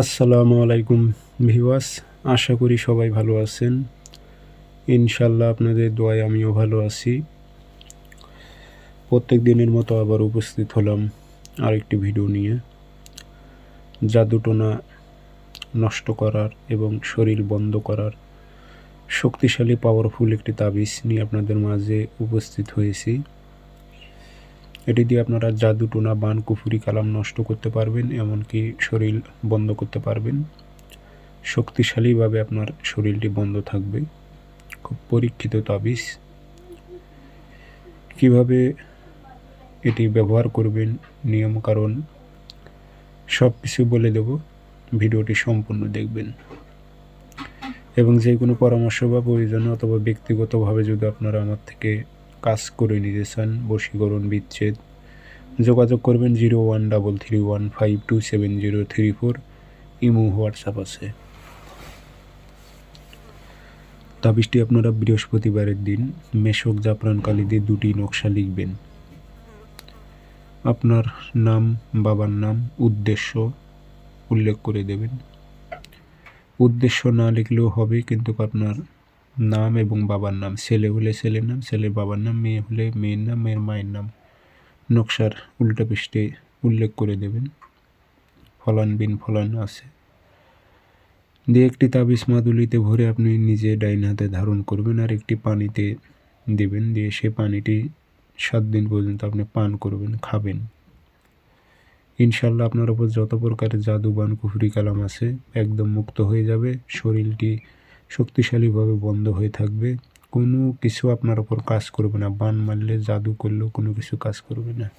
আসসালামু আলাইকুম ভিওয়াস আশা করি সবাই ভালো আছেন। ইনশাল্লাহ আপনাদের দোয়ায় আমিও ভালো আছি। প্রত্যেক দিনের মতো আবার উপস্থিত হলাম আরেকটি ভিডিও নিয়ে। জাদুটোনা নষ্ট করার এবং শরীর বন্ধ করার শক্তিশালী পাওয়ারফুল একটি তাবিজ নিয়ে আপনাদের মাঝে উপস্থিত হয়েছি। এটি দিয়ে আপনারা জাদু, টোনা, বান, কুফুরি, কালাম নষ্ট করতে পারবেন, এমনকি শরীর বন্ধ করতে পারবেন। শক্তিশালীভাবে আপনার শরীরটি বন্ধ থাকবে। খুব পরীক্ষিত তাবিজ। কীভাবে এটি ব্যবহার করবেন? নিয়ম, কারণ সব কিছু বলে দেব। ভিডিওটি সম্পূর্ণ দেখবেন। এবং যে কোনো পরামর্শ বা প্রয়োজন অথবা ব্যক্তিগতভাবে যদি আপনারা আমার থেকে কাজ করে নিতে চান বশীকরণ বিচ্ছেদ। যোগাযোগ করবেন zero one double three one five two seven zero three four. Imo WhatsApp আছে। তাবিজটি আপনারা বৃহস্পতিবারের দিন মেশক জাফরান কালি দিয়ে দুটি নকশা লিখবেন। আপনার নাম, বাবার নাম, উদ্দেশ্য উল্লেখ করে দেবেন। উদ্দেশ্য না লিখলেও হবে, কিন্তু আপনার নাম এবং বাবার নাম, ছেলে হলে ছেলের নাম, ছেলের বাবার নাম, মেয়ে হলে মেয়ের নাম, মেয়ের মায়ের নাম নকশার উল্টা পৃষ্ঠে উল্লেখ করে দেবেন। ফলান বিন ফলান আছে। দিয়ে একটি তাবিজ মাদুলিতে ভরে আপনি নিজে ডাইন হাতে ধারণ করবেন আর একটি পানিতে দেবেন। দিয়ে সে পানিটি সাত দিন পর্যন্ত আপনি পান করবেন, খাবেন। ইনশাল্লাহ আপনার ওপর যত প্রকারের জাদু বান কুফরি কালাম আছে, একদম মুক্ত হয়ে যাবে। শরীরটি শক্তিশালীভাবে বন্ধ হয়ে থাকবে। কোনো কিছু আপনার ওপর কাজ করবে না। বান মারলে জাদু করলেও কোনো কিছু কাজ করবে না।